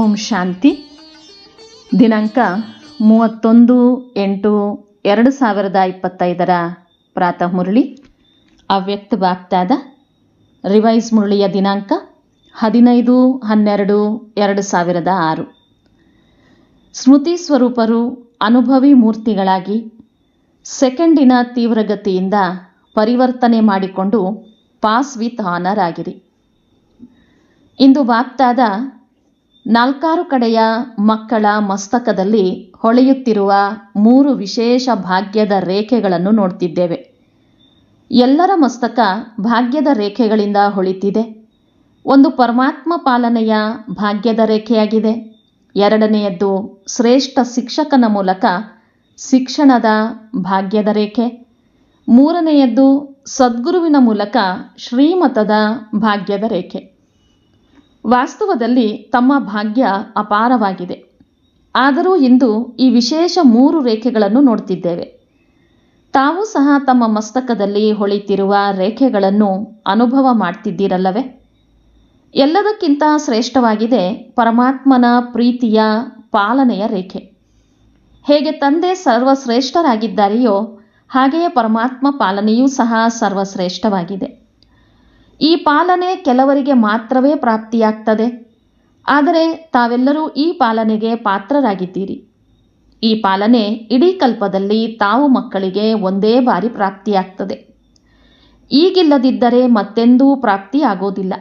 ಓಂ ಶಾಂತಿ. ದಿನಾಂಕ ಮೂವತ್ತೊಂದು ಎಂಟು ಎರಡು ಸಾವಿರದ ಇಪ್ಪತ್ತೈದರ ಪ್ರಾತಃ ಮುರಳಿ. ಅವ್ಯಕ್ತ ವಾಕ್ತಾದ ರಿವೈಸ್ ಮುರಳಿಯ ದಿನಾಂಕ ಹದಿನೈದು ಹನ್ನೆರಡು ಎರಡು ಸಾವಿರದ ಆರು. ಸ್ಮೃತಿ ಸ್ವರೂಪರು ಅನುಭವಿ ಮೂರ್ತಿಗಳಾಗಿ ಸೆಕೆಂಡಿನ ತೀವ್ರಗತಿಯಿಂದ ಪರಿವರ್ತನೆ ಮಾಡಿಕೊಂಡು ಪಾಸ್ ವಿತ್ ಆನರ್ ಆಗಿರಿ ಇಂದು ಬಾಗ್ತಾದ ನಾಲ್ಕಾರು ಕಡೆಯ ಮಕ್ಕಳ ಮಸ್ತಕದಲ್ಲಿ ಹೊಳೆಯುತ್ತಿರುವ ಮೂರು ವಿಶೇಷ ಭಾಗ್ಯದ ರೇಖೆಗಳನ್ನು ನೋಡ್ತಿದ್ದೇವೆ. ಎಲ್ಲರ ಮಸ್ತಕ ಭಾಗ್ಯದ ರೇಖೆಗಳಿಂದ ಹೊಳಿತಿದೆ. ಒಂದು ಪರಮಾತ್ಮ ಪಾಲನೆಯ ಭಾಗ್ಯದ ರೇಖೆಯಾಗಿದೆ. ಎರಡನೆಯದ್ದು ಶ್ರೇಷ್ಠ ಶಿಕ್ಷಕನ ಮೂಲಕ ಶಿಕ್ಷಣದ ಭಾಗ್ಯದ ರೇಖೆ. ಮೂರನೆಯದ್ದು ಸದ್ಗುರುವಿನ ಮೂಲಕ ಶ್ರೀಮತದ ಭಾಗ್ಯದ ರೇಖೆ. ವಾಸ್ತವದಲ್ಲಿ ತಮ್ಮ ಭಾಗ್ಯ ಅಪಾರವಾಗಿದೆ. ಆದರೂ ಇಂದು ಈ ವಿಶೇಷ ಮೂರು ರೇಖೆಗಳನ್ನು ನೋಡ್ತಿದ್ದೇವೆ. ತಾವು ಸಹ ತಮ್ಮ ಮಸ್ತಕದಲ್ಲಿ ಹೊಳಿತಿರುವ ರೇಖೆಗಳನ್ನು ಅನುಭವ ಮಾಡ್ತಿದ್ದೀರಲ್ಲವೇ? ಎಲ್ಲದಕ್ಕಿಂತ ಶ್ರೇಷ್ಠವಾಗಿದೆ ಪರಮಾತ್ಮನ ಪ್ರೀತಿಯ ಪಾಲನೆಯ ರೇಖೆ. ಹೇಗೆ ತಂದೆ ಸರ್ವಶ್ರೇಷ್ಠರಾಗಿದ್ದಾರೆಯೋ ಹಾಗೆಯೇ ಪರಮಾತ್ಮ ಪಾಲನೆಯೂ ಸಹ ಸರ್ವಶ್ರೇಷ್ಠವಾಗಿದೆ. ಈ ಪಾಲನೆ ಕೆಲವರಿಗೆ ಮಾತ್ರವೇ ಪ್ರಾಪ್ತಿಯಾಗ್ತದೆ. ಆದರೆ ತಾವೆಲ್ಲರೂ ಈ ಪಾಲನೆಗೆ ಪಾತ್ರರಾಗಿದ್ದೀರಿ. ಈ ಪಾಲನೆ ಇಡೀ ಕಲ್ಪದಲ್ಲಿ ತಾವು ಮಕ್ಕಳಿಗೆ ಒಂದೇ ಬಾರಿ ಪ್ರಾಪ್ತಿಯಾಗ್ತದೆ. ಈಗಿಲ್ಲದಿದ್ದರೆ ಮತ್ತೆಂದೂ ಪ್ರಾಪ್ತಿಯಾಗೋದಿಲ್ಲ.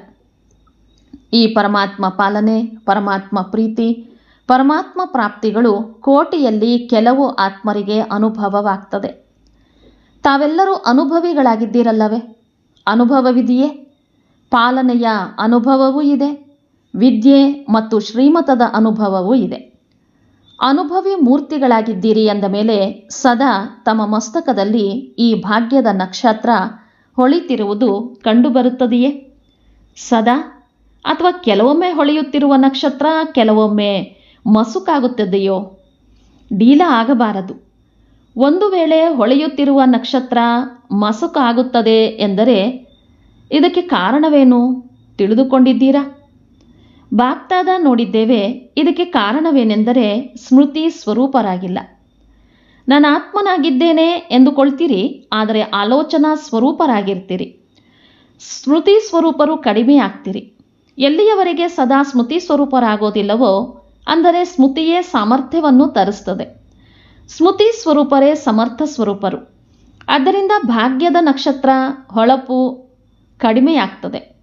ಈ ಪರಮಾತ್ಮ ಪಾಲನೆ, ಪರಮಾತ್ಮ ಪ್ರೀತಿ, ಪರಮಾತ್ಮ ಪ್ರಾಪ್ತಿಗಳು ಕೋಟಿಯಲ್ಲಿ ಕೆಲವು ಆತ್ಮರಿಗೆ ಅನುಭವವಾಗ್ತದೆ. ತಾವೆಲ್ಲರೂ ಅನುಭವಿಗಳಾಗಿದ್ದೀರಲ್ಲವೇ? ಅನುಭವವಿದೆಯೇ? ಪಾಲನೆಯ ಅನುಭವವೂ ಇದೆ, ವಿದ್ಯೆ ಮತ್ತು ಶ್ರೀಮತದ ಅನುಭವವೂ ಇದೆ. ಅನುಭವಿ ಮೂರ್ತಿಗಳಾಗಿದ್ದೀರಿ ಎಂದ ಮೇಲೆ ಸದಾ ತಮ್ಮ ಮಸ್ತಕದಲ್ಲಿ ಈ ಭಾಗ್ಯದ ನಕ್ಷತ್ರ ಹೊಳಿತಿರುವುದು ಕಂಡುಬರುತ್ತದೆಯೇ? ಸದಾ? ಅಥವಾ ಕೆಲವೊಮ್ಮೆ ಹೊಳೆಯುತ್ತಿರುವ ನಕ್ಷತ್ರ ಕೆಲವೊಮ್ಮೆ ಮಸುಕಾಗುತ್ತದೆಯೋ? ಡೀಲ ಆಗಬಾರದು. ಒಂದು ವೇಳೆ ಹೊಳೆಯುತ್ತಿರುವ ನಕ್ಷತ್ರ ಮಸುಕಾಗುತ್ತದೆ ಎಂದರೆ ಇದಕ್ಕೆ ಕಾರಣವೇನು? ತಿಳಿದುಕೊಂಡಿದ್ದೀರಾ? ಬಾಗ್ತಾದ ನೋಡಿದ್ದೇವೆ, ಇದಕ್ಕೆ ಕಾರಣವೇನೆಂದರೆ ಸ್ಮೃತಿ ಸ್ವರೂಪರಾಗಿಲ್ಲ. ನಾನು ಆತ್ಮನಾಗಿದ್ದೇನೆ ಎಂದುಕೊಳ್ತೀರಿ, ಆದರೆ ಆಲೋಚನಾ ಸ್ವರೂಪರಾಗಿರ್ತೀರಿ. ಸ್ಮೃತಿ ಸ್ವರೂಪರು ಕಡಿಮೆ ಆಗ್ತೀರಿ. ಎಲ್ಲಿಯವರೆಗೆ ಸದಾ ಸ್ಮೃತಿ ಸ್ವರೂಪರಾಗೋದಿಲ್ಲವೋ, ಅಂದರೆ ಸ್ಮೃತಿಯೇ ಸಾಮರ್ಥ್ಯವನ್ನು ತರಿಸ್ತದೆ. ಸ್ಮೃತಿ ಸ್ವರೂಪರೇ ಸಮರ್ಥ ಸ್ವರೂಪರು. ಆದ್ದರಿಂದ ಭಾಗ್ಯದ ನಕ್ಷತ್ರ, ಹೊಳಪು ಕಡಿಮೆಯಾಗ್ತದೆ.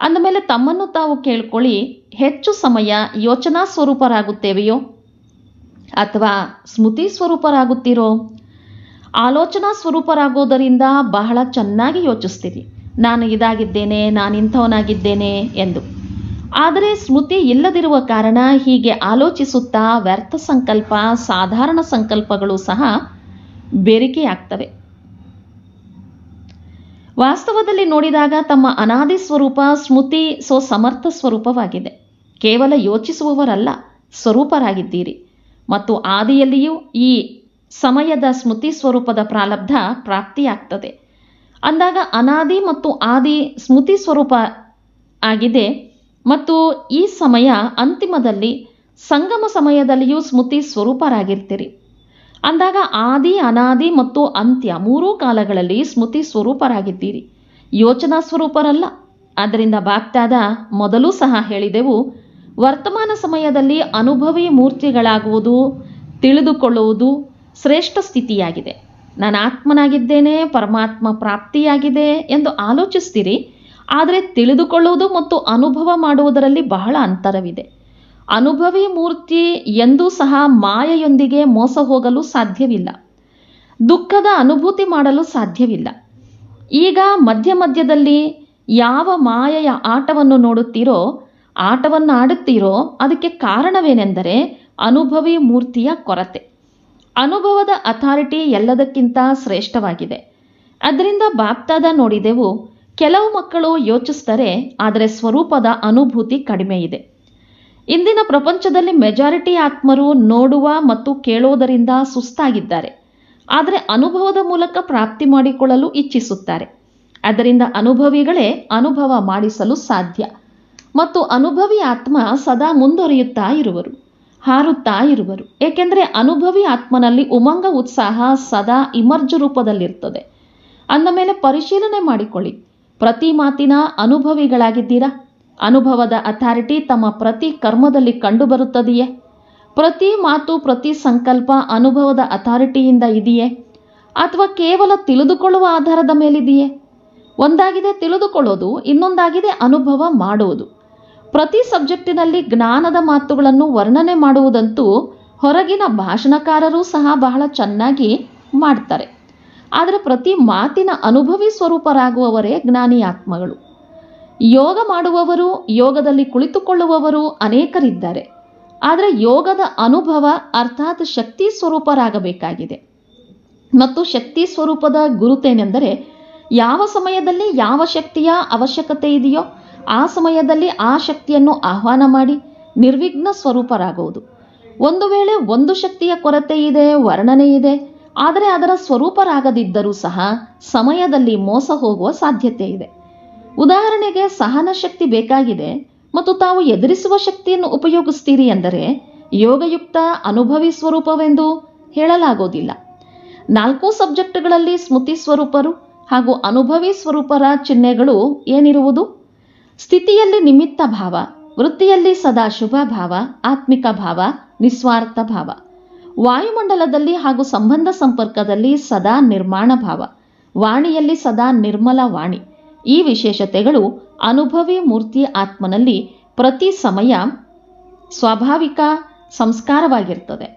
ಅಂದಮೇಲೆ ತಮ್ಮನ್ನು ತಾವು ಕೇಳ್ಕೊಳ್ಳಿ, ಹೆಚ್ಚು ಸಮಯ ಯೋಚನಾ ಸ್ವರೂಪರಾಗುತ್ತೇವೆಯೋ? ಅಥವಾ ಸ್ಮೃತಿ ಸ್ವರೂಪರಾಗುತ್ತೀರೋ? ಆಲೋಚನಾ ಸ್ವರೂಪರಾಗೋದರಿಂದ ಬಹಳ ಚೆನ್ನಾಗಿ ಯೋಚಿಸ್ತೀರಿ. ನಾನು ಇದಾಗಿದ್ದೇನೆ, ನಾನು ಇಂಥವನಾಗಿದ್ದೇನೆ ಎಂದು. ಆದರೆ ಸ್ಮೃತಿ ಇಲ್ಲದಿರುವ ಕಾರಣ ಹೀಗೆ ಆಲೋಚಿಸುತ್ತಾ ವ್ಯರ್ಥ ಸಂಕಲ್ಪ, ಸಾಧಾರಣ ಸಂಕಲ್ಪಗಳು ಸಹ ಬೇರಿಕೆಯಾಗ್ತವೆ. ವಾಸ್ತವದಲ್ಲಿ ನೋಡಿದಾಗ ತಮ್ಮ ಅನಾದಿ ಸ್ವರೂಪ ಸ್ಮೃತಿ ಸೊ ಸಮರ್ಥ ಸ್ವರೂಪವಾಗಿದೆ. ಕೇವಲ ಯೋಚಿಸುವವರಲ್ಲ, ಸ್ವರೂಪರಾಗಿದ್ದೀರಿ. ಮತ್ತು ಆದಿಯಲ್ಲಿಯೂ ಈ ಸಮಯದ ಸ್ಮೃತಿ ಸ್ವರೂಪದ ಪ್ರಾಲಬ್ಧ ಪ್ರಾಪ್ತಿಯಾಗ್ತದೆ. ಅಂದಾಗ ಅನಾದಿ ಮತ್ತು ಆದಿ ಸ್ಮೃತಿ ಸ್ವರೂಪ ಆಗಿದೆ ಮತ್ತು ಈ ಸಮಯ ಅಂತಿಮದಲ್ಲಿ ಸಂಗಮ ಸಮಯದಲ್ಲಿಯೂ ಸ್ಮೃತಿ ಸ್ವರೂಪರಾಗಿರ್ತೀರಿ. ಅಂದಾಗ ಆದಿ, ಅನಾದಿ ಮತ್ತು ಅಂತ್ಯ ಮೂರೂ ಕಾಲಗಳಲ್ಲಿ ಸ್ಮೃತಿ ಸ್ವರೂಪರಾಗಿದ್ದೀರಿ. ಯೋಚನಾ ಸ್ವರೂಪರಲ್ಲ. ಆದ್ದರಿಂದ ಬಾಗ್ತಾದ ಮೊದಲು ಸಹ ಹೇಳಿದೆವು, ವರ್ತಮಾನ ಸಮಯದಲ್ಲಿ ಅನುಭವಿ ಮೂರ್ತಿಗಳಾಗುವುದು, ತಿಳಿದುಕೊಳ್ಳುವುದು ಶ್ರೇಷ್ಠ ಸ್ಥಿತಿಯಾಗಿದೆ. ನಾನು ಆತ್ಮನಾಗಿದ್ದೇನೆ, ಪರಮಾತ್ಮ ಪ್ರಾಪ್ತಿಯಾಗಿದೆ ಎಂದು ಆಲೋಚಿಸ್ತೀರಿ, ಆದರೆ ತಿಳಿದುಕೊಳ್ಳುವುದು ಮತ್ತು ಅನುಭವ ಮಾಡುವುದರಲ್ಲಿ ಬಹಳ ಅಂತರವಿದೆ. ಅನುಭವಿ ಮೂರ್ತಿ ಎಂದೂ ಸಹ ಮಾಯೆಯೊಂದಿಗೆ ಮೋಸ ಹೋಗಲು ಸಾಧ್ಯವಿಲ್ಲ. ದುಃಖದ ಅನುಭೂತಿ ಮಾಡಲು ಸಾಧ್ಯವಿಲ್ಲ. ಈಗ ಮಧ್ಯ ಮಧ್ಯದಲ್ಲಿ ಯಾವ ಮಾಯೆಯ ಆಟವನ್ನು ನೋಡುತ್ತೀರೋ, ಆಟವನ್ನು ಆಡುತ್ತೀರೋ, ಅದಕ್ಕೆ ಕಾರಣವೇನೆಂದರೆ ಅನುಭವಿ ಮೂರ್ತಿಯ ಕೊರತೆ. ಅನುಭವದ ಅಥಾರಿಟಿ ಎಲ್ಲದಕ್ಕಿಂತ ಶ್ರೇಷ್ಠವಾಗಿದೆ. ಅದರಿಂದ ಬಾಪ್ತಾದ ನೋಡಿದೆವು, ಕೆಲವು ಮಕ್ಕಳು ಯೋಚಿಸ್ತಾರೆ ಆದರೆ ಸ್ವರೂಪದ ಅನುಭೂತಿ ಕಡಿಮೆ ಇದೆ ಇಂದಿನ ಪ್ರಪಂಚದಲ್ಲಿ ಮೆಜಾರಿಟಿ ಆತ್ಮರು ನೋಡುವ ಮತ್ತು ಕೇಳುವುದರಿಂದ ಸುಸ್ತಾಗಿದ್ದಾರೆ. ಆದರೆ ಅನುಭವದ ಮೂಲಕ ಪ್ರಾಪ್ತಿ ಮಾಡಿಕೊಳ್ಳಲು ಇಚ್ಛಿಸುತ್ತಾರೆ. ಅದರಿಂದ ಅನುಭವಿಗಳೇ ಅನುಭವ ಮಾಡಿಸಲು ಸಾಧ್ಯ. ಮತ್ತು ಅನುಭವಿ ಆತ್ಮ ಸದಾ ಮುಂದುವರಿಯುತ್ತಾ ಇರುವರು, ಹಾರುತ್ತಾ ಇರುವರು. ಏಕೆಂದರೆ ಅನುಭವಿ ಆತ್ಮನಲ್ಲಿ ಉಮಂಗ ಉತ್ಸಾಹ ಸದಾ ಇಮರ್ಜ ರೂಪದಲ್ಲಿರ್ತದೆ ಅಂದ ಮೇಲೆ ಪರಿಶೀಲನೆ ಮಾಡಿಕೊಳ್ಳಿ. ಪ್ರತಿ ಮಾತಿನ ಅನುಭವಿಗಳಾಗಿದ್ದೀರಾ? ಅನುಭವದ ಅಥಾರಿಟಿ ತಮ್ಮ ಪ್ರತಿ ಕರ್ಮದಲ್ಲಿ ಕಂಡುಬರುತ್ತದೆಯೇ? ಪ್ರತಿ ಮಾತು, ಪ್ರತಿ ಸಂಕಲ್ಪ ಅನುಭವದ ಅಥಾರಿಟಿಯಿಂದ ಇದೆಯೇ? ಅಥವಾ ಕೇವಲ ತಿಳಿದುಕೊಳ್ಳುವ ಆಧಾರದ ಮೇಲಿದೆಯೇ? ಒಂದಾಗಿದೆ ತಿಳಿದುಕೊಳ್ಳೋದು, ಇನ್ನೊಂದಾಗಿದೆ ಅನುಭವ ಮಾಡುವುದು. ಪ್ರತಿ ಸಬ್ಜೆಕ್ಟಿನಲ್ಲಿ ಜ್ಞಾನದ ಮಾತುಗಳನ್ನು ವರ್ಣನೆ ಮಾಡುವುದಂತೂ ಹೊರಗಿನ ಭಾಷಣಕಾರರೂ ಸಹ ಬಹಳ ಚೆನ್ನಾಗಿ ಮಾಡ್ತಾರೆ. ಆದರೆ ಪ್ರತಿ ಮಾತಿನ ಅನುಭವಿ ಸ್ವರೂಪರಾಗುವವರೇ ಜ್ಞಾನಿ ಆತ್ಮಗಳು ಯೋಗ ಮಾಡುವವರು, ಯೋಗದಲ್ಲಿ ಕುಳಿತುಕೊಳ್ಳುವವರು ಅನೇಕರಿದ್ದಾರೆ. ಆದರೆ ಯೋಗದ ಅನುಭವ ಅರ್ಥಾತ್ ಶಕ್ತಿ ಸ್ವರೂಪರಾಗಬೇಕಾಗಿದೆ. ಮತ್ತು ಶಕ್ತಿ ಸ್ವರೂಪದ ಗುರುತೇನೆಂದರೆ, ಯಾವ ಸಮಯದಲ್ಲಿ ಯಾವ ಶಕ್ತಿಯ ಅವಶ್ಯಕತೆ ಇದೆಯೋ, ಆ ಸಮಯದಲ್ಲಿ ಆ ಶಕ್ತಿಯನ್ನು ಆಹ್ವಾನ ಮಾಡಿ ನಿರ್ವಿಘ್ನ ಸ್ವರೂಪರಾಗುವುದು. ಒಂದು ವೇಳೆ ಒಂದು ಶಕ್ತಿಯ ಕೊರತೆ ಇದೆ, ವರ್ಣನೆ ಇದೆ, ಆದರೆ ಅದರ ಸ್ವರೂಪರಾಗದಿದ್ದರೂ ಸಹ ಸಮಯದಲ್ಲಿ ಮೋಸ ಹೋಗುವ ಸಾಧ್ಯತೆ ಇದೆ. ಉದಾಹರಣೆಗೆ ಸಹನ ಶಕ್ತಿ ಬೇಕಾಗಿದೆ ಮತ್ತು ತಾವು ಎದುರಿಸುವ ಶಕ್ತಿಯನ್ನು ಉಪಯೋಗಿಸ್ತೀರಿ ಎಂದರೆ ಯೋಗಯುಕ್ತ ಅನುಭವಿ ಸ್ವರೂಪವೆಂದು ಹೇಳಲಾಗೋದಿಲ್ಲ. ನಾಲ್ಕು ಸಬ್ಜೆಕ್ಟ್ಗಳಲ್ಲಿ ಸ್ಮೃತಿ ಸ್ವರೂಪರು ಹಾಗೂ ಅನುಭವಿ ಸ್ವರೂಪರ ಚಿಹ್ನೆಗಳು ಏನಿರುವುದು? ಸ್ಥಿತಿಯಲ್ಲಿ ನಿಮಿತ್ತ ಭಾವ, ವೃತ್ತಿಯಲ್ಲಿ ಸದಾ ಶುಭ ಭಾವ, ಆತ್ಮಿಕ ಭಾವ, ನಿಸ್ವಾರ್ಥ ಭಾವ. ವಾಯುಮಂಡಲದಲ್ಲಿ ಹಾಗೂ ಸಂಬಂಧ ಸಂಪರ್ಕದಲ್ಲಿ ಸದಾ ನಿರ್ಮಾಣ ಭಾವ. ವಾಣಿಯಲ್ಲಿ ಸದಾ ನಿರ್ಮಲ ವಾಣಿ. ಈ ವಿಶೇಷತೆಗಳು ಅನುಭವಿ ಮೂರ್ತಿ ಆತ್ಮನಲ್ಲಿ ಪ್ರತಿ ಸಮಯ ಸ್ವಾಭಾವಿಕ ಸಂಸ್ಕಾರವಾಗಿರ್ತದೆ.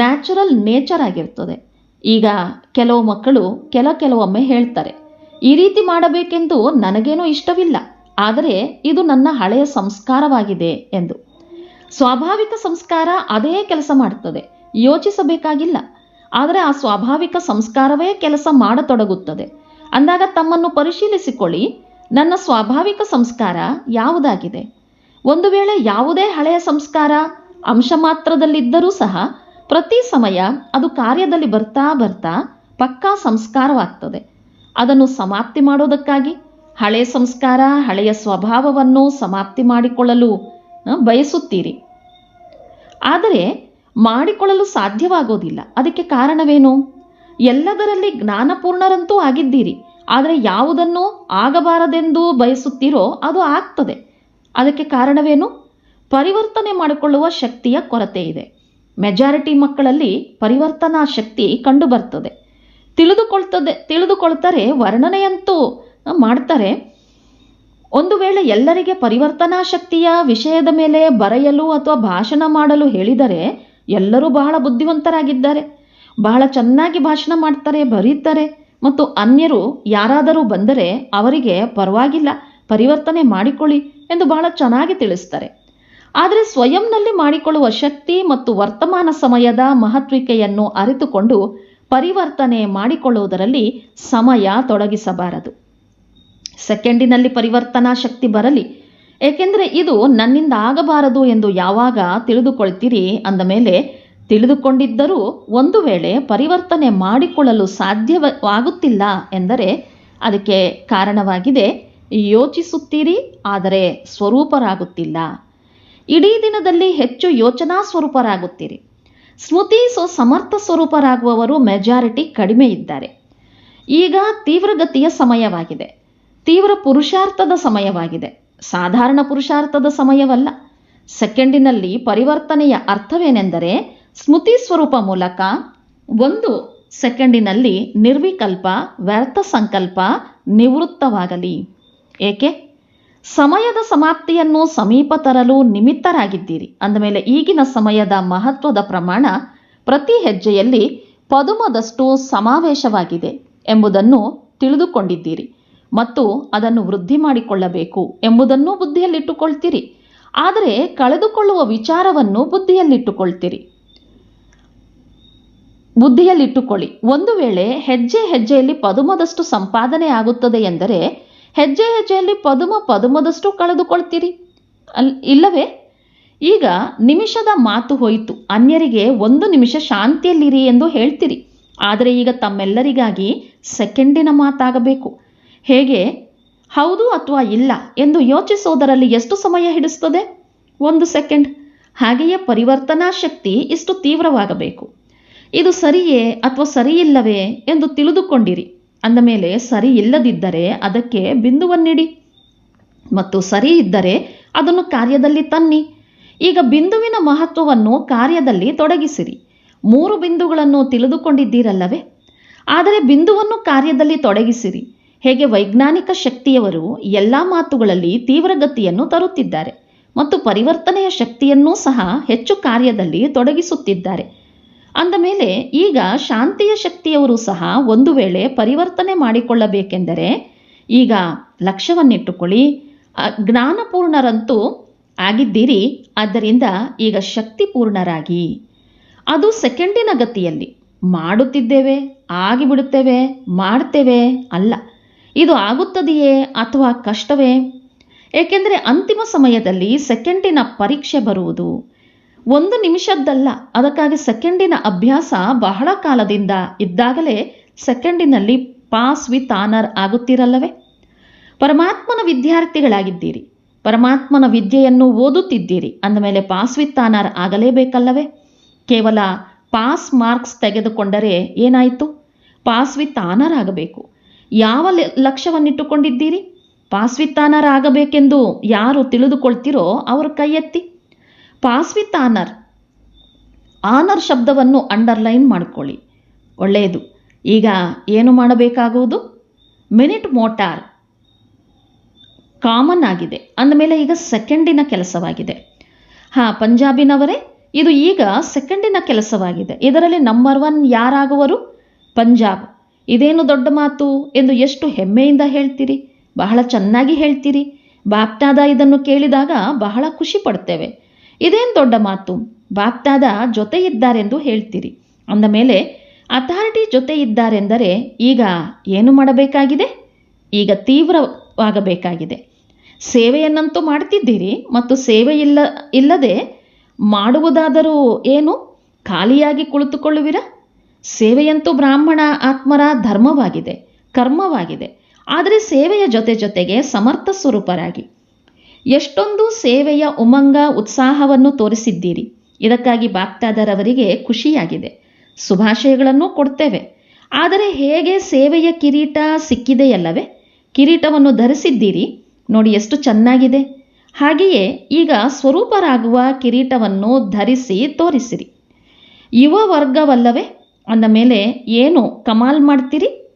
ನ್ಯಾಚುರಲ್ ನೇಚರ್ ಆಗಿರ್ತದೆ. ಈಗ ಕೆಲವು ಮಕ್ಕಳು ಕೆಲ ಕೆಲವೊಮ್ಮೆ ಹೇಳ್ತಾರೆ, ಈ ರೀತಿ ಮಾಡಬೇಕೆಂದು ನನಗೇನೂ ಇಷ್ಟವಿಲ್ಲ, ಆದರೆ ಇದು ನನ್ನ ಹಳೆಯ ಸಂಸ್ಕಾರವಾಗಿದೆ ಎಂದು. ಸ್ವಾಭಾವಿಕ ಸಂಸ್ಕಾರ ಅದೇ ಕೆಲಸ ಮಾಡುತ್ತದೆ ಯೋಚಿಸಬೇಕಾಗಿಲ್ಲ, ಆದರೆ ಆ ಸ್ವಾಭಾವಿಕ ಸಂಸ್ಕಾರವೇ ಕೆಲಸ ಮಾಡತೊಡಗುತ್ತದೆ. ಅಂದಾಗ ತಮ್ಮನ್ನು ಪರಿಶೀಲಿಸಿಕೊಳ್ಳಿ. ನನ್ನ ಸ್ವಾಭಾವಿಕ ಸಂಸ್ಕಾರ ಯಾವುದಾಗಿದೆ? ಒಂದು ವೇಳೆ ಯಾವುದೇ ಹಳೆಯ ಸಂಸ್ಕಾರ ಅಂಶ ಮಾತ್ರದಲ್ಲಿದ್ದರೂ ಸಹ ಪ್ರತಿ ಸಮಯ ಅದು ಕಾರ್ಯದಲ್ಲಿ ಬರ್ತಾ ಬರ್ತಾ ಪಕ್ಕಾ ಸಂಸ್ಕಾರವಾಗ್ತದೆ. ಅದನ್ನು ಸಮಾಪ್ತಿ ಮಾಡೋದಕ್ಕಾಗಿ ಹಳೆಯ ಸಂಸ್ಕಾರ, ಹಳೆಯ ಸ್ವಭಾವವನ್ನು ಸಮಾಪ್ತಿ ಮಾಡಿಕೊಳ್ಳಲು ಬಯಸುತ್ತೀರಿ. ಆದರೆ ಮಾಡಿಕೊಳ್ಳಲು ಸಾಧ್ಯವಾಗೋದಿಲ್ಲ. ಅದಕ್ಕೆ ಕಾರಣವೇನು? ಎಲ್ಲದರಲ್ಲಿ ಜ್ಞಾನಪೂರ್ಣರಂತೂ ಆಗಿದ್ದೀರಿ. ಆದರೆ ಯಾವುದನ್ನು ಆಗಬಾರದೆಂದು ಬಯಸುತ್ತೀರೋ ಅದು ಆಗ್ತದೆ. ಅದಕ್ಕೆ ಕಾರಣವೇನು? ಪರಿವರ್ತನೆ ಮಾಡಿಕೊಳ್ಳುವ ಶಕ್ತಿಯ ಕೊರತೆ ಇದೆ. ಮೆಜಾರಿಟಿ ಮಕ್ಕಳಲ್ಲಿ ಪರಿವರ್ತನಾ ಶಕ್ತಿ ಕಂಡುಬರ್ತದೆ. ತಿಳಿದುಕೊಳ್ತದೆ, ತಿಳಿದುಕೊಳ್ತಾರೆ ವರ್ಣನೆಯಂತೂ ಮಾಡ್ತಾರೆ. ಒಂದು ವೇಳೆ ಎಲ್ಲರಿಗೆ ಪರಿವರ್ತನಾ ಶಕ್ತಿಯ ವಿಷಯದ ಮೇಲೆ ಬರೆಯಲು ಅಥವಾ ಭಾಷಣ ಮಾಡಲು ಹೇಳಿದರೆ ಎಲ್ಲರೂ ಬಹಳ ಬುದ್ಧಿವಂತರಾಗಿದ್ದಾರೆ. ಬಹಳ ಚೆನ್ನಾಗಿ ಭಾಷಣ ಮಾಡ್ತಾರೆ, ಬರೀತಾರೆ. ಮತ್ತು ಅನ್ಯರು ಯಾರಾದರೂ ಬಂದರೆ ಅವರಿಗೆ ಪರವಾಗಿಲ್ಲ, ಪರಿವರ್ತನೆ ಮಾಡಿಕೊಳ್ಳಿ ಎಂದು ಬಹಳ ಚೆನ್ನಾಗಿ ತಿಳಿಸ್ತಾರೆ. ಆದರೆ ಸ್ವಯಂನಲ್ಲಿ ಮಾಡಿಕೊಳ್ಳುವ ಶಕ್ತಿ ಮತ್ತು ವರ್ತಮಾನ ಸಮಯದ ಮಹತ್ವಿಕೆಯನ್ನು ಅರಿತುಕೊಂಡು ಪರಿವರ್ತನೆ ಮಾಡಿಕೊಳ್ಳುವುದರಲ್ಲಿ ಸಮಯ ತೊಡಗಿಸಬಾರದು. ಸೆಕೆಂಡಿನಲ್ಲಿ ಪರಿವರ್ತನಾ ಶಕ್ತಿ ಬರಲಿ, ಏಕೆಂದರೆ ಇದು ನನ್ನಿಂದ ಆಗಬಾರದು ಎಂದು ಯಾವಾಗ ತಿಳಿದುಕೊಳ್ತೀರಿ ಅಂದ ಮೇಲೆ ತಿಳಿದುಕೊಂಡಿದ್ದರೂ ಒಂದು ವೇಳೆ ಪರಿವರ್ತನೆ ಮಾಡಿಕೊಳ್ಳಲು ಸಾಧ್ಯವಾಗುತ್ತಿಲ್ಲ ಎಂದರೆ ಅದಕ್ಕೆ ಕಾರಣವಾಗಿದೆ, ಯೋಚಿಸುತ್ತೀರಿ, ಆದರೆ ಸ್ವರೂಪರಾಗುತ್ತಿಲ್ಲ. ಇಡೀ ದಿನದಲ್ಲಿ ಹೆಚ್ಚು ಯೋಚನಾ ಸ್ವರೂಪರಾಗುತ್ತೀರಿ. ಸ್ಮೃತಿ ಸೊ ಸಮರ್ಥ ಸ್ವರೂಪರಾಗುವವರು ಮೆಜಾರಿಟಿ ಕಡಿಮೆ ಇದ್ದಾರೆ. ಈಗ ತೀವ್ರಗತಿಯ ಸಮಯವಾಗಿದೆ. ತೀವ್ರ ಪುರುಷಾರ್ಥದ ಸಮಯವಾಗಿದೆ. ಸಾಧಾರಣ ಪುರುಷಾರ್ಥದ ಸಮಯವಲ್ಲ. ಸೆಕೆಂಡಿನಲ್ಲಿ ಪರಿವರ್ತನೆಯ ಅರ್ಥವೇನೆಂದರೆ ಸ್ಮೃತಿ ಸ್ವರೂಪ ಮೂಲಕ ಒಂದು ಸೆಕೆಂಡಿನಲ್ಲಿ ನಿರ್ವಿಕಲ್ಪ, ವ್ಯರ್ಥ ಸಂಕಲ್ಪ ನಿವೃತ್ತವಾಗಲಿ. ಏಕೆ? ಸಮಯದ ಸಮಾಪ್ತಿಯನ್ನು ಸಮೀಪ ತರಲು ನಿಮಿತ್ತರಾಗಿದ್ದೀರಿ. ಅಂದಮೇಲೆ ಈಗಿನ ಸಮಯದ ಮಹತ್ವದ ಪ್ರಮಾಣ ಪ್ರತಿ ಹೆಜ್ಜೆಯಲ್ಲಿ ಪದುಮದಷ್ಟು ಸಮಾವೇಶವಾಗಿದೆ ಎಂಬುದನ್ನು ತಿಳಿದುಕೊಂಡಿದ್ದೀರಿ. ಮತ್ತು ಅದನ್ನು ವೃದ್ಧಿ ಮಾಡಿಕೊಳ್ಳಬೇಕು ಎಂಬುದನ್ನು ಬುದ್ಧಿಯಲ್ಲಿಟ್ಟುಕೊಳ್ತೀರಿ. ಆದರೆ ಕಳೆದುಕೊಳ್ಳುವ ವಿಚಾರವನ್ನು ಬುದ್ಧಿಯಲ್ಲಿಟ್ಟುಕೊಳ್ತೀರಿ. ಬುದ್ಧಿಯಲ್ಲಿಟ್ಟುಕೊಳ್ಳಿ. ಒಂದು ವೇಳೆ ಹೆಜ್ಜೆ ಹೆಜ್ಜೆಯಲ್ಲಿ ಪದುಮದಷ್ಟು ಸಂಪಾದನೆ ಆಗುತ್ತದೆ ಎಂದರೆ ಹೆಜ್ಜೆ ಹೆಜ್ಜೆಯಲ್ಲಿ ಪದುಮ ಪದುಮದಷ್ಟು ಕಳೆದುಕೊಳ್ತೀರಿ. ಇಲ್ಲವೇ? ಈಗ ನಿಮಿಷದ ಮಾತು ಹೋಯಿತು. ಅನ್ಯರಿಗೆ ಒಂದು ನಿಮಿಷ ಶಾಂತಿಯಲ್ಲಿರಿ ಎಂದು ಹೇಳ್ತೀರಿ. ಆದರೆ ಈಗ ತಮ್ಮೆಲ್ಲರಿಗಾಗಿ ಸೆಕೆಂಡಿನ ಮಾತಾಗಬೇಕು. ಹೇಗೆ? ಹೌದು ಅಥವಾ ಇಲ್ಲ ಎಂದು ಯೋಚಿಸುವುದರಲ್ಲಿ ಎಷ್ಟು ಸಮಯ ಹಿಡಿಸ್ತದೆ? ಒಂದು ಸೆಕೆಂಡ್. ಹಾಗೆಯೇ ಪರಿವರ್ತನಾ ಶಕ್ತಿ ಇಷ್ಟು ತೀವ್ರವಾಗಬೇಕು. ಇದು ಸರಿಯೇ ಅಥವಾ ಸರಿಯಿಲ್ಲವೇ ಎಂದು ತಿಳಿದುಕೊಂಡಿರಿ. ಅಂದ ಮೇಲೆ ಸರಿ ಇಲ್ಲದಿದ್ದರೆ ಅದಕ್ಕೆ ಬಿಂದುವನ್ನಿಡಿ. ಮತ್ತು ಸರಿ ಇದ್ದರೆ ಅದನ್ನು ಕಾರ್ಯದಲ್ಲಿ ತನ್ನಿ. ಈಗ ಬಿಂದುವಿನ ಮಹತ್ವವನ್ನು ಕಾರ್ಯದಲ್ಲಿ ತೊಡಗಿಸಿರಿ. ಮೂರು ಬಿಂದುಗಳನ್ನು ತಿಳಿದುಕೊಂಡಿದ್ದೀರಲ್ಲವೇ? ಆದರೆ ಬಿಂದುವನ್ನು ಕಾರ್ಯದಲ್ಲಿ ತೊಡಗಿಸಿರಿ. ಹೇಗೆ ವೈಜ್ಞಾನಿಕ ಶಕ್ತಿಯವರು ಎಲ್ಲ ಮಾತುಗಳಲ್ಲಿ ತೀವ್ರಗತಿಯನ್ನು ತರುತ್ತಿದ್ದಾರೆ. ಮತ್ತು ಪರಿವರ್ತನೆಯ ಶಕ್ತಿಯನ್ನೂ ಸಹ ಹೆಚ್ಚು ಕಾರ್ಯದಲ್ಲಿ ತೊಡಗಿಸುತ್ತಿದ್ದಾರೆ. ಅಂದ ಮೇಲೆ ಈಗ ಶಾಂತಿಯ ಶಕ್ತಿಯವರು ಸಹ ಒಂದು ವೇಳೆ ಪರಿವರ್ತನೆ ಮಾಡಿಕೊಳ್ಳಬೇಕೆಂದರೆ ಈಗ ಲಕ್ಷ್ಯವನ್ನಿಟ್ಟುಕೊಳ್ಳಿ. ಜ್ಞಾನಪೂರ್ಣರಂತೂ ಆಗಿದ್ದೀರಿ, ಆದ್ದರಿಂದ ಈಗ ಶಕ್ತಿಪೂರ್ಣರಾಗಿ. ಅದು ಸೆಕೆಂಡಿನ ಗತಿಯಲ್ಲಿ. ಮಾಡುತ್ತಿದ್ದೇವೆ, ಆಗಿಬಿಡುತ್ತೇವೆ, ಮಾಡ್ತೇವೆ ಅಲ್ಲ. ಇದು ಆಗುತ್ತದೆಯೇ ಅಥವಾ ಕಷ್ಟವೇ? ಏಕೆಂದರೆ ಅಂತಿಮ ಸಮಯದಲ್ಲಿ ಸೆಕೆಂಡಿನ ಪರೀಕ್ಷೆ ಬರುವುದು ಒಂದು ನಿಮಿಷದ್ದಲ್ಲ. ಅದಕ್ಕಾಗಿ ಸೆಕೆಂಡಿನ ಅಭ್ಯಾಸ ಬಹಳ ಕಾಲದಿಂದ ಇದ್ದಾಗಲೇ ಸೆಕೆಂಡಿನಲ್ಲಿ ಪಾಸ್ ವಿತ್ ಆನರ್ ಆಗುತ್ತಿರಲ್ಲವೇ? ಪರಮಾತ್ಮನ ವಿದ್ಯಾರ್ಥಿಗಳಾಗಿದ್ದೀರಿ. ಪರಮಾತ್ಮನ ವಿದ್ಯೆಯನ್ನು ಓದುತ್ತಿದ್ದೀರಿ. ಅಂದಮೇಲೆ ಪಾಸ್ ವಿತ್ ಆನರ್ ಆಗಲೇಬೇಕಲ್ಲವೇ? ಕೇವಲ ಪಾಸ್ ಮಾರ್ಕ್ಸ್ ತೆಗೆದುಕೊಂಡರೆ ಏನಾಯಿತು? ಪಾಸ್ ವಿತ್ ಆನರ್ ಆಗಬೇಕು. ಯಾವ ಲಕ್ಷ್ಯವನ್ನಿಟ್ಟುಕೊಂಡಿದ್ದೀರಿ? ಪಾಸ್ ವಿತ್ ಆನರ್ ಆಗಬೇಕೆಂದು ಯಾರು ತಿಳಿದುಕೊಳ್ತಿರೋ ಅವರು ಕೈ ಎತ್ತಿ ಪಾಸ್ ವಿತ್ ಆನರ್ ಆನರ್ ಶಬ್ದವನ್ನು ಅಂಡರ್ಲೈನ್ ಮಾಡಿಕೊಳ್ಳಿ. ಒಳ್ಳೆಯದು. ಈಗ ಏನು ಮಾಡಬೇಕಾಗುವುದು? Minute motor. ಕಾಮನ್ ಆಗಿದೆ. ಅಂದಮೇಲೆ ಈಗ ಸೆಕೆಂಡಿನ ಕೆಲಸವಾಗಿದೆ. ಹಾಂ, ಪಂಜಾಬಿನವರೇ, ಇದು ಈಗ ಸೆಕೆಂಡಿನ ಕೆಲಸವಾಗಿದೆ. ಇದರಲ್ಲಿ ನಂಬರ್ ಒನ್ ಯಾರಾಗುವರು? ಪಂಜಾಬ್. ಇದೇನು ದೊಡ್ಡ ಮಾತು ಎಂದು ಎಷ್ಟು ಹೆಮ್ಮೆಯಿಂದ ಹೇಳ್ತೀರಿ? ಬಹಳ ಚೆನ್ನಾಗಿ ಹೇಳ್ತೀರಿ. ಬಾಪ್ಟಾದ ಇದನ್ನು ಕೇಳಿದಾಗ ಬಹಳ ಖುಷಿ ಪಡ್ತೇವೆ. ಇದೇನು ದೊಡ್ಡ ಮಾತು? ಬಾಪ್ತಾದ ಜೊತೆ ಇದ್ದಾರೆಂದು ಹೇಳ್ತೀರಿ. ಅಂದ ಮೇಲೆ ಅಥಾರಿಟಿ ಜೊತೆ ಇದ್ದಾರೆಂದರೆ ಈಗ ಏನು ಮಾಡಬೇಕಾಗಿದೆ? ಈಗ ತೀವ್ರವಾಗಬೇಕಾಗಿದೆ. ಸೇವೆಯನ್ನಂತೂ ಮಾಡ್ತಿದ್ದೀರಿ ಮತ್ತು ಸೇವೆ ಇಲ್ಲ, ಇಲ್ಲದೆ ಮಾಡುವುದಾದರೂ ಏನು? ಖಾಲಿಯಾಗಿ ಕುಳಿತುಕೊಳ್ಳುವಿರ? ಸೇವೆಯಂತೂ ಬ್ರಾಹ್ಮಣ ಆತ್ಮರ ಧರ್ಮವಾಗಿದೆ, ಕರ್ಮವಾಗಿದೆ. ಆದರೆ ಸೇವೆಯ ಜೊತೆ ಜೊತೆಗೆ ಸಮರ್ಥ ಸ್ವರೂಪರಾಗಿ. ಎಷ್ಟೊಂದು ಸೇವೆಯ ಉಮಂಗ, ಉತ್ಸಾಹವನ್ನು ತೋರಿಸಿದ್ದೀರಿ. ಇದಕ್ಕಾಗಿ ಬಾಕ್ತಾದರವರಿಗೆ ಖುಷಿಯಾಗಿದೆ. ಶುಭಾಶಯಗಳನ್ನು ಕೊಡ್ತೇವೆ. ಆದರೆ ಹೇಗೆ ಸೇವೆಯ ಕಿರೀಟ ಸಿಕ್ಕಿದೆಯಲ್ಲವೇ? ಕಿರೀಟವನ್ನು ಧರಿಸಿದ್ದೀರಿ. ನೋಡಿ ಎಷ್ಟು ಚೆನ್ನಾಗಿದೆ. ಹಾಗೆಯೇ ಈಗ ಸ್ವರೂಪರಾಗುವ ಕಿರೀಟವನ್ನು ಧರಿಸಿ ತೋರಿಸಿರಿ. ಯುವ ವರ್ಗವಲ್ಲವೇ? ಅಂದ ಮೇಲೆ, ಏನು ಕಮಾಲ್ ಮಾಡ್ತೀರಿ?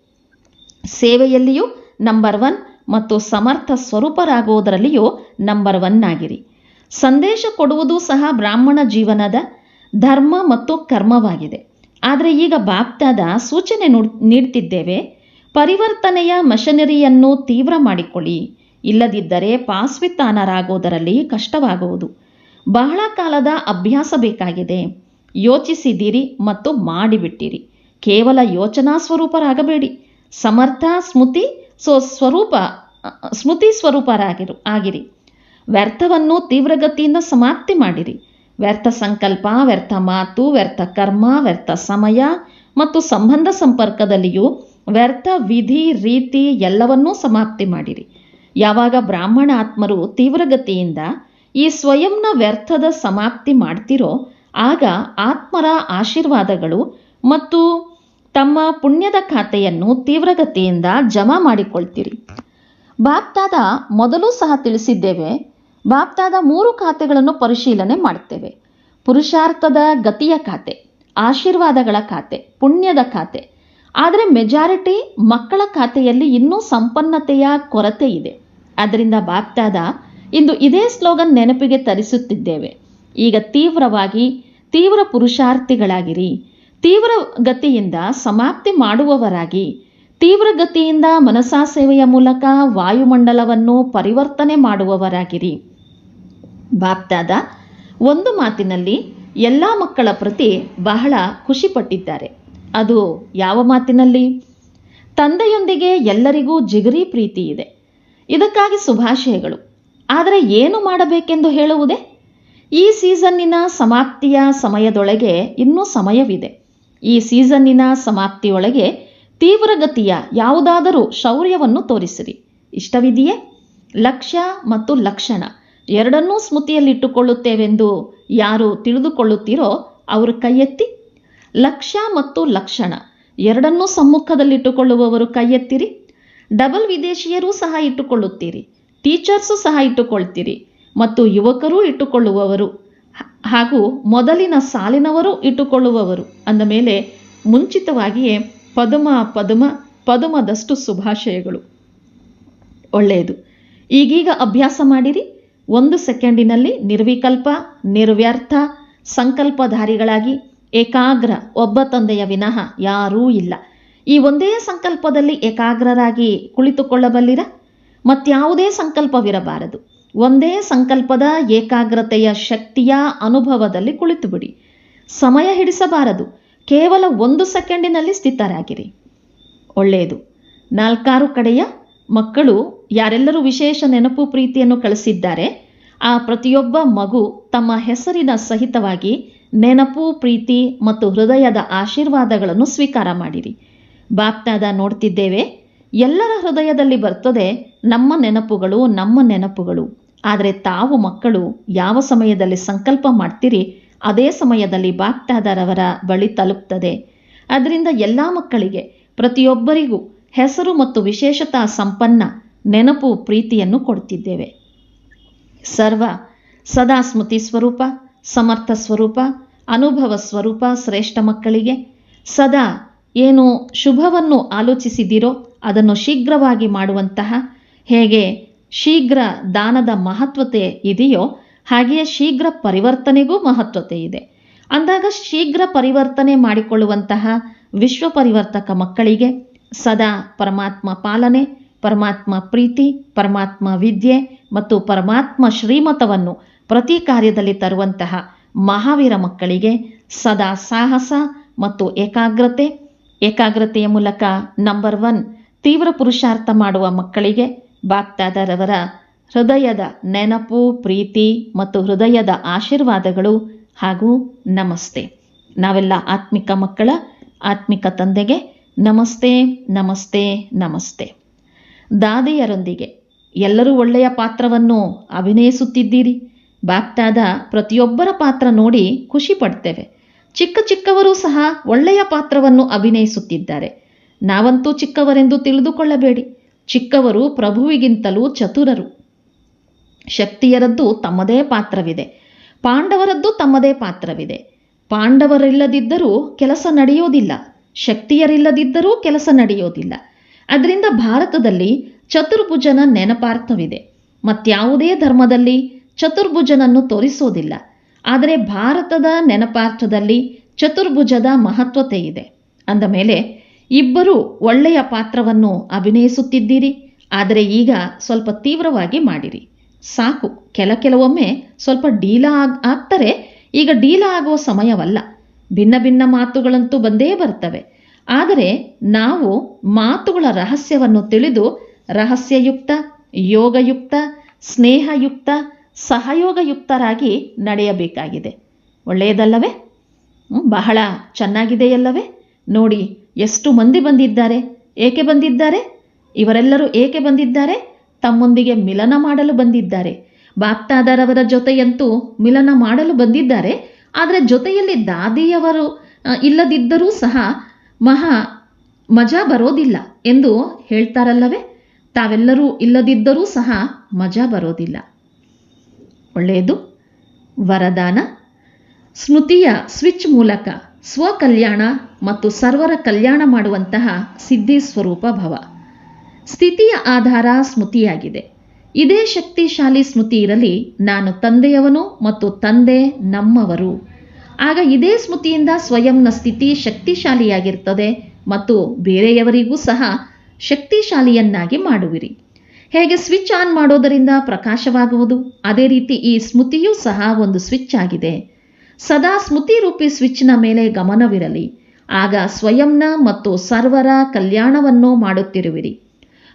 ಸೇವೆಯಲ್ಲಿಯೂ ನಂಬರ್ ಒನ್ ಮತ್ತು ಸಮರ್ಥ ಸ್ವರೂಪರಾಗುವುದರಲ್ಲಿಯೂ ನಂಬರ್ ಒನ್ ಆಗಿರಿ ಸಂದೇಶ ಕೊಡುವುದು ಸಹ ಬ್ರಾಹ್ಮಣ ಜೀವನದ ಧರ್ಮ ಮತ್ತು ಕರ್ಮವಾಗಿದೆ. ಆದರೆ ಈಗ ಬಾಪ್ತಾದ ಸೂಚನೆ ನುಡ್- ನೀಡ್ತಿದ್ದೇವೆ, ಪರಿವರ್ತನೆಯ ಮಷನರಿಯನ್ನು ತೀವ್ರ ಮಾಡಿಕೊಳ್ಳಿ. ಇಲ್ಲದಿದ್ದರೆ ಪಾಸ್ವಿತಾನರಾಗುವುದರಲ್ಲಿ ಕಷ್ಟವಾಗುವುದು. ಬಹಳ ಕಾಲದ ಅಭ್ಯಾಸ ಬೇಕಾಗಿದೆ. ಯೋಚಿಸಿದಿರಿ ಮತ್ತು ಮಾಡಿಬಿಟ್ಟಿರಿ. ಕೇವಲ ಯೋಚನಾ ಸ್ವರೂಪರಾಗಬೇಡಿ. ಸಮರ್ಥ, ಸ್ಮೃತಿ ಸೊ ಸ್ವರೂಪ ಸ್ಮೃತಿ ಸ್ವರೂಪರಾಗಿರು, ಆಗಿರಿ. ವ್ಯರ್ಥವನ್ನು ತೀವ್ರಗತಿಯಿಂದ ಸಮಾಪ್ತಿ ಮಾಡಿರಿ. ವ್ಯರ್ಥ ಸಂಕಲ್ಪ, ವ್ಯರ್ಥ ಮಾತು, ವ್ಯರ್ಥ ಕರ್ಮ, ವ್ಯರ್ಥ ಸಮಯ ಮತ್ತು ಸಂಬಂಧ ಸಂಪರ್ಕದಲ್ಲಿಯೂ ವ್ಯರ್ಥ ವಿಧಿ, ರೀತಿ ಎಲ್ಲವನ್ನೂ ಸಮಾಪ್ತಿ ಮಾಡಿರಿ. ಯಾವಾಗ ಬ್ರಾಹ್ಮಣ ಆತ್ಮರು ತೀವ್ರಗತಿಯಿಂದ ಈ ಸ್ವಯಂನ ವ್ಯರ್ಥದ ಸಮಾಪ್ತಿ ಮಾಡ್ತಿರೋ, ಆಗ ಆತ್ಮರ ಆಶೀರ್ವಾದಗಳು ಮತ್ತು ತಮ್ಮ ಪುಣ್ಯದ ಖಾತೆಯನ್ನು ತೀವ್ರಗತಿಯಿಂದ ಜಮಾ ಮಾಡಿಕೊಳ್ತೀರಿ. ಬಾಪ್ತಾದ ಮೊದಲು ಸಹ ತಿಳಿಸಿದ್ದೇವೆ, ಬಾಪ್ತಾದ ಮೂರು ಖಾತೆಗಳನ್ನು ಪರಿಶೀಲನೆ ಮಾಡ್ತೇವೆ. ಪುರುಷಾರ್ಥದ ಗತಿಯ ಖಾತೆ, ಆಶೀರ್ವಾದಗಳ ಖಾತೆ, ಪುಣ್ಯದ ಖಾತೆ. ಆದರೆ ಮೆಜಾರಿಟಿ ಮಕ್ಕಳ ಖಾತೆಯಲ್ಲಿ ಇನ್ನೂ ಸಂಪನ್ನತೆಯ ಕೊರತೆ ಇದೆ. ಅದರಿಂದ ಬಾಪ್ತಾದ ಇಂದು ಇದೇ ಸ್ಲೋಗನ್ ನೆನಪಿಗೆ ತರಿಸುತ್ತಿದ್ದೇವೆ. ಈಗ ತೀವ್ರವಾಗಿ ತೀವ್ರ ಪುರುಷಾರ್ಥಿಗಳಾಗಿರಿ. ತೀವ್ರ ಗತಿಯಿಂದ ಸಮಾಪ್ತಿ ಮಾಡುವವರಾಗಿ ತೀವ್ರ ಗತಿಯಿಂದ ಮನಸಾ ಸೇವೆಯ ಮೂಲಕ ವಾಯುಮಂಡಲವನ್ನು ಪರಿವರ್ತನೆ ಮಾಡುವವರಾಗಿರಿ. ಬಾಪ್ದಾದ ಒಂದು ಮಾತಿನಲ್ಲಿ ಎಲ್ಲ ಮಕ್ಕಳ ಪ್ರತಿ ಬಹಳ ಖುಷಿಪಟ್ಟಿದ್ದಾರೆ. ಅದು ಯಾವ ಮಾತಿನಲ್ಲಿ? ತಂದೆಯೊಂದಿಗೆ ಎಲ್ಲರಿಗೂ ಜಿಗರಿ ಪ್ರೀತಿ ಇದೆ. ಇದಕ್ಕಾಗಿ ಶುಭಾಶಯಗಳು. ಆದರೆ ಏನು ಮಾಡಬೇಕೆಂದು ಹೇಳುವುದೇ? ಈ ಸೀಸನ್ನಿನ ಸಮಾಪ್ತಿಯ ಸಮಯದೊಳಗೆ ಇನ್ನೂ ಸಮಯವಿದೆ. ಈ ಸೀಸನ್ನಿನ ಸಮಾಪ್ತಿಯೊಳಗೆ ತೀವ್ರಗತಿಯ ಯಾವುದಾದರೂ ಶೌರ್ಯವನ್ನು ತೋರಿಸಿರಿ. ಇಷ್ಟವಿದೆಯೇ? ಲಕ್ಷ್ಯ ಮತ್ತು ಲಕ್ಷಣ ಎರಡನ್ನೂ ಸ್ಮೃತಿಯಲ್ಲಿಟ್ಟುಕೊಳ್ಳುತ್ತೇವೆಂದು ಯಾರು ತಿಳಿದುಕೊಳ್ಳುತ್ತೀರೋ ಅವರು ಕೈಯೆತ್ತಿ. ಲಕ್ಷ್ಯ ಮತ್ತು ಲಕ್ಷಣ ಎರಡನ್ನೂ ಸಮ್ಮುಖದಲ್ಲಿಟ್ಟುಕೊಳ್ಳುವವರು ಕೈಯೆತ್ತಿರಿ. ಡಬಲ್ ವಿದೇಶಿಯರೂ ಸಹ ಇಟ್ಟುಕೊಳ್ಳುತ್ತೀರಿ. ಟೀಚರ್ಸು ಸಹ ಇಟ್ಟುಕೊಳ್ತೀರಿ ಮತ್ತು ಯುವಕರೂ ಇಟ್ಟುಕೊಳ್ಳುವವರು ಹಾಗೂ ಮೊದಲಿನ ಸಾಲಿನವರು ಇಟ್ಟುಕೊಳ್ಳುವವರು. ಅಂದ ಮೇಲೆ ಮುಂಚಿತವಾಗಿಯೇ ಪದುಮ ಪದುಮ ಪದುಮದಷ್ಟು ಶುಭಾಶಯಗಳು. ಒಳ್ಳೆಯದು. ಈಗೀಗ ಅಭ್ಯಾಸ ಮಾಡಿರಿ. ಒಂದು ಸೆಕೆಂಡಿನಲ್ಲಿ ನಿರ್ವಿಕಲ್ಪ, ನಿರ್ವ್ಯರ್ಥ, ಸಂಕಲ್ಪಧಾರಿಗಳಾಗಿ ಏಕಾಗ್ರ ಒಬ್ಬ ತಂದೆಯ ವಿನಃ ಯಾರೂ ಇಲ್ಲ. ಈ ಒಂದೇ ಸಂಕಲ್ಪದಲ್ಲಿ ಏಕಾಗ್ರರಾಗಿ ಕುಳಿತುಕೊಳ್ಳಬಲ್ಲಿರ? ಮತ್ಯಾವುದೇ ಸಂಕಲ್ಪವಿರಬಾರದು. ಒಂದೇ ಸಂಕಲ್ಪದ ಏಕಾಗ್ರತೆಯ ಶಕ್ತಿಯ ಅನುಭವದಲ್ಲಿ ಕುಳಿತುಬಿಡಿ. ಸಮಯ ಹಿಡಿಸಬಾರದು. ಕೇವಲ ಒಂದು ಸೆಕೆಂಡಿನಲ್ಲಿ ಸ್ಥಿತರಾಗಿರಿ. ಒಳ್ಳೆಯದು. ನಾಲ್ಕಾರು ಕಡೆಯ ಮಕ್ಕಳು ಯಾರೆಲ್ಲರೂ ವಿಶೇಷ ನೆನಪು ಪ್ರೀತಿಯನ್ನು ಕಳಿಸಿದ್ದಾರೆ. ಆ ಪ್ರತಿಯೊಬ್ಬ ಮಗು ತಮ್ಮ ಹೆಸರಿನ ಸಹಿತವಾಗಿ ನೆನಪು, ಪ್ರೀತಿ ಮತ್ತು ಹೃದಯದ ಆಶೀರ್ವಾದಗಳನ್ನು ಸ್ವೀಕಾರ ಮಾಡಿರಿ. ಬಾಪ್ತಾದ ನೋಡ್ತಿದ್ದೇವೆ, ಎಲ್ಲರ ಹೃದಯದಲ್ಲಿ ಬರ್ತದೆ ನಮ್ಮ ನೆನಪುಗಳು ನಮ್ಮ ನೆನಪುಗಳು. ಆದರೆ ತಾವು ಮಕ್ಕಳು, ಯಾವ ಸಮಯದಲ್ಲಿ ಸಂಕಲ್ಪ ಮಾಡ್ತೀರಿ, ಅದೇ ಸಮಯದಲ್ಲಿ ಬಾಪ್ತಾದರವರ ಬಳಿ ತಲುಪ್ತದೆ. ಅದರಿಂದ ಎಲ್ಲ ಮಕ್ಕಳಿಗೆ, ಪ್ರತಿಯೊಬ್ಬರಿಗೂ ಹೆಸರು ಮತ್ತು ವಿಶೇಷತಾ ಸಂಪನ್ನ, ನೆನಪು, ಪ್ರೀತಿಯನ್ನು ಕೊಡ್ತಿದ್ದೇವೆ. ಸರ್ವ ಸದಾ ಸ್ಮೃತಿ ಸ್ವರೂಪ, ಸಮರ್ಥ ಸ್ವರೂಪ, ಅನುಭವ ಸ್ವರೂಪ ಶ್ರೇಷ್ಠ ಮಕ್ಕಳಿಗೆ, ಸದಾ ಏನು ಶುಭವನ್ನು ಆಲೋಚಿಸಿದಿರೋ ಅದನ್ನು ಶೀಘ್ರವಾಗಿ ಮಾಡುವಂತಹ ಹೇಗೆ ಶೀಘ್ರ ದಾನದ ಮಹತ್ವತೆ ಇದೆಯೋ ಹಾಗೆಯೇ ಶೀಘ್ರ ಪರಿವರ್ತನೆಗೂ ಮಹತ್ವತೆ ಇದೆ. ಅಂದಾಗ ಶೀಘ್ರ ಪರಿವರ್ತನೆ ಮಾಡಿಕೊಳ್ಳುವಂತಹ ವಿಶ್ವ ಪರಿವರ್ತಕ ಮಕ್ಕಳಿಗೆ ಸದಾ ಪರಮಾತ್ಮ ಪಾಲನೆ, ಪರಮಾತ್ಮ ಪ್ರೀತಿ, ಪರಮಾತ್ಮ ವಿದ್ಯೆ ಮತ್ತು ಪರಮಾತ್ಮ ಶ್ರೀಮತವನ್ನು ಪ್ರತಿ ಕಾರ್ಯದಲ್ಲಿ ತರುವಂತಹ ಮಹಾವೀರ ಮಕ್ಕಳಿಗೆ ಸದಾ ಸಾಹಸ ಮತ್ತು ಏಕಾಗ್ರತೆ, ಏಕಾಗ್ರತೆಯ ಮೂಲಕ ನಂಬರ್ ಒನ್ ತೀವ್ರ ಪುರುಷಾರ್ಥ ಮಾಡುವ ಮಕ್ಕಳಿಗೆ ಬಾಗ್ದಾದರವರ ಹೃದಯದ ನೆನಪು, ಪ್ರೀತಿ ಮತ್ತು ಹೃದಯದ ಆಶೀರ್ವಾದಗಳು ಹಾಗೂ ನಮಸ್ತೆ. ನಾವೆಲ್ಲ ಆತ್ಮಿಕ ಮಕ್ಕಳ, ಆತ್ಮಿಕ ತಂದೆಗೆ ನಮಸ್ತೆ ನಮಸ್ತೆ ನಮಸ್ತೆ. ದಾದಿಯರೊಂದಿಗೆ ಎಲ್ಲರೂ ಒಳ್ಳೆಯ ಪಾತ್ರವನ್ನು ಅಭಿನಯಿಸುತ್ತಿದ್ದೀರಿ. ಬಾಗ್ದಾದ ಪ್ರತಿಯೊಬ್ಬರ ಪಾತ್ರ ನೋಡಿ ಖುಷಿ ಪಡ್ತೇವೆ. ಚಿಕ್ಕ ಚಿಕ್ಕವರು ಸಹ ಒಳ್ಳೆಯ ಪಾತ್ರವನ್ನು ಅಭಿನಯಿಸುತ್ತಿದ್ದಾರೆ. ನಾವಂತೂ ಚಿಕ್ಕವರೆಂದು ತಿಳಿದುಕೊಳ್ಳಬೇಡಿ. ಚಿಕ್ಕವರು ಪ್ರಭುವಿಗಿಂತಲೂ ಚತುರರು. ಶಕ್ತಿಯರದ್ದು ತಮ್ಮದೇ ಪಾತ್ರವಿದೆ. ಪಾಂಡವರದ್ದು ತಮ್ಮದೇ ಪಾತ್ರವಿದೆ. ಪಾಂಡವರಿಲ್ಲದಿದ್ದರೂ ಕೆಲಸ ನಡೆಯೋದಿಲ್ಲ. ಶಕ್ತಿಯರಿಲ್ಲದಿದ್ದರೂ ಕೆಲಸ ನಡೆಯೋದಿಲ್ಲ. ಅದರಿಂದ ಭಾರತದಲ್ಲಿ ಚತುರ್ಭುಜನ ನೆನಪಾರ್ಥವಿದೆ. ಮತ್ಯಾವುದೇ ಧರ್ಮದಲ್ಲಿ ಚತುರ್ಭುಜನನ್ನು ತೋರಿಸೋದಿಲ್ಲ. ಆದರೆ ಭಾರತದ ನೆನಪಾರ್ಥದಲ್ಲಿ ಚತುರ್ಭುಜದ ಮಹತ್ವತೆ ಇದೆ ಅಂದ ಮೇಲೆ ಇಬ್ಬರು ಒಳ್ಳೆಯ ಪಾತ್ರವನ್ನು ಅಭಿನಯಿಸುತ್ತಿದ್ದೀರಿ. ಆದರೆ ಈಗ ಸ್ವಲ್ಪ ತೀವ್ರವಾಗಿ ಮಾಡಿರಿ. ಸಾಕು, ಕೆಲ ಕೆಲವೊಮ್ಮೆ ಸ್ವಲ್ಪ ಡೀಲ ಆಗ್, ಆಗ್ತಾರೆ, ಈಗ ಡೀಲ ಆಗುವ ಸಮಯವಲ್ಲ. ಭಿನ್ನ ಭಿನ್ನ ಮಾತುಗಳಂತೂ ಬಂದೇ ಬರ್ತವೆ. ಆದರೆ ನಾವು ಮಾತುಗಳ ರಹಸ್ಯವನ್ನು ತಿಳಿದು ರಹಸ್ಯಯುಕ್ತ, ಯೋಗಯುಕ್ತ, ಸ್ನೇಹಯುಕ್ತ, ಸಹಯೋಗಯುಕ್ತರಾಗಿ ನಡೆಯಬೇಕಾಗಿದೆ. ಒಳ್ಳೆಯದಲ್ಲವೇ? ಬಹಳ ಚೆನ್ನಾಗಿದೆಯಲ್ಲವೇ? ನೋಡಿ ಎಷ್ಟು ಮಂದಿ ಬಂದಿದ್ದಾರೆ? ಏಕೆ ಬಂದಿದ್ದಾರೆ? ಇವರೆಲ್ಲರೂ ಏಕೆ ಬಂದಿದ್ದಾರೆ? ತಮ್ಮೊಂದಿಗೆ ಮಿಲನ ಮಾಡಲು ಬಂದಿದ್ದಾರೆ. ಬಾಪ್ತಾದರವರ ಜೊತೆಯಂತೂ ಮಿಲನ ಮಾಡಲು ಬಂದಿದ್ದಾರೆ. ಆದರೆ ಜೊತೆಯಲ್ಲಿ ದಾದಿಯವರು ಇಲ್ಲದಿದ್ದರೂ ಸಹ ಮಹಾ ಮಜಾ ಬರೋದಿಲ್ಲ ಎಂದು ಹೇಳ್ತಾರಲ್ಲವೇ? ತಾವೆಲ್ಲರೂ ಇಲ್ಲದಿದ್ದರೂ ಸಹ ಮಜಾ ಬರೋದಿಲ್ಲ. ಒಳ್ಳೆಯದು. ವರದಾನ. ಸ್ಮೃತಿಯ ಸ್ವಿಚ್ ಮೂಲಕ ಸ್ವಕಲ್ಯಾಣ ಮತ್ತು ಸರ್ವರ ಕಲ್ಯಾಣ ಮಾಡುವಂತಹ ಸಿದ್ಧಿ ಸ್ವರೂಪ ಭವ. ಸ್ಥಿತಿಯ ಆಧಾರ ಸ್ಮೃತಿಯಾಗಿದೆ. ಇದೇ ಶಕ್ತಿಶಾಲಿ ಸ್ಮೃತಿ ಇರಲಿ, ನಾನು ತಂದೆಯವನು ಮತ್ತು ತಂದೆ ನಮ್ಮವರು. ಆಗ ಇದೇ ಸ್ಮೃತಿಯಿಂದ ಸ್ವಯಂನ ಸ್ಥಿತಿ ಶಕ್ತಿಶಾಲಿಯಾಗಿರ್ತದೆ ಮತ್ತು ಬೇರೆಯವರಿಗೂ ಸಹ ಶಕ್ತಿಶಾಲಿಯನ್ನಾಗಿ ಮಾಡುವಿರಿ. ಹೇಗೆ ಸ್ವಿಚ್ ಆನ್ ಮಾಡೋದರಿಂದ ಪ್ರಕಾಶವಾಗುವುದು? ಅದೇ ರೀತಿ ಈ ಸ್ಮೃತಿಯೂ ಸಹ ಒಂದು ಸ್ವಿಚ್ ಆಗಿದೆ. ಸದಾ ಸ್ಮೃತಿ ರೂಪಿ ಸ್ವಿಚ್ನ ಮೇಲೆ ಗಮನವಿರಲಿ. ಆಗ ಸ್ವಯಂನ ಮತ್ತು ಸರ್ವರ ಕಲ್ಯಾಣವನ್ನು ಮಾಡುತ್ತಿರುವಿರಿ.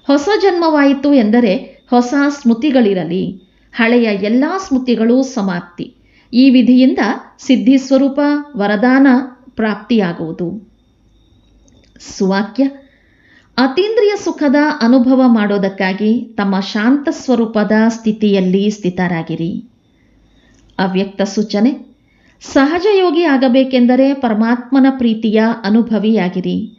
ಹೊಸ ಜನ್ಮವಾಯಿತು ಎಂದರೆ ಹೊಸ ಸ್ಮೃತಿಗಳಿರಲಿ. ಹಳೆಯ ಎಲ್ಲ ಸ್ಮೃತಿಗಳು ಸಮಾಪ್ತಿ. ಈ ವಿಧಿಯಿಂದ ಸಿದ್ಧಿ ಸ್ವರೂಪ ವರದಾನ ಪ್ರಾಪ್ತಿಯಾಗುವುದು. ಸುವಾಕ್ಯ. ಅತೀಂದ್ರಿಯ ಸುಖದ ಅನುಭವ ಮಾಡೋದಕ್ಕಾಗಿ ತಮ್ಮ ಶಾಂತ ಸ್ವರೂಪದ ಸ್ಥಿತಿಯಲ್ಲಿ ಸ್ಥಿತರಾಗಿರಿ. ಅವ್ಯಕ್ತ ಸೂಚನೆ. ಸಹಜ ಯೋಗಿ ಆಗಬೇಕೆಂದರೆ ಪರಮಾತ್ಮನ ಪ್ರೀತಿಯ ಅನುಭವಿಯಾಗಿರಿ.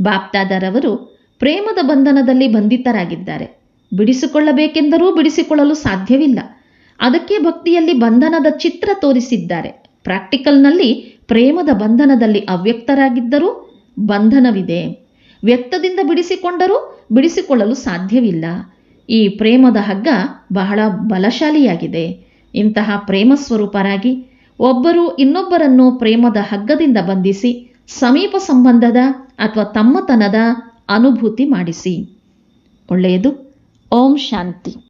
ಬಾಪ್ತಾದರವರು ಪ್ರೇಮದ ಬಂಧನದಲ್ಲಿ ಬಂಧಿತರಾಗಿದ್ದಾರೆ. ಬಿಡಿಸಿಕೊಳ್ಳಬೇಕೆಂದರೂ ಬಿಡಿಸಿಕೊಳ್ಳಲು ಸಾಧ್ಯವಿಲ್ಲ. ಅದಕ್ಕೆ ಭಕ್ತಿಯಲ್ಲಿ ಬಂಧನದ ಚಿತ್ರ ತೋರಿಸಿದ್ದಾರೆ. ಪ್ರಾಕ್ಟಿಕಲ್ನಲ್ಲಿ ಪ್ರೇಮದ ಬಂಧನದಲ್ಲಿ ಅವ್ಯಕ್ತರಾಗಿದ್ದರೂ ಬಂಧನವಿದೆ. ವ್ಯಕ್ತದಿಂದ ಬಿಡಿಸಿಕೊಂಡರೂ ಬಿಡಿಸಿಕೊಳ್ಳಲು ಸಾಧ್ಯವಿಲ್ಲ. ಈ ಪ್ರೇಮದ ಹಗ್ಗ ಬಹಳ ಬಲಶಾಲಿಯಾಗಿದೆ. ಇಂತಹ ಪ್ರೇಮ ಸ್ವರೂಪರಾಗಿ ಒಬ್ಬರು ಇನ್ನೊಬ್ಬರನ್ನು ಪ್ರೇಮದ ಹಗ್ಗದಿಂದ ಬಂಧಿಸಿ ಸಮೀಪ ಸಂಬಂಧದ ಅಥವಾ ತಮ್ಮತನದ ಅನುಭೂತಿ ಮಾಡಿಸಿ. ಒಳ್ಳೆಯದು. ಓಂ ಶಾಂತಿ.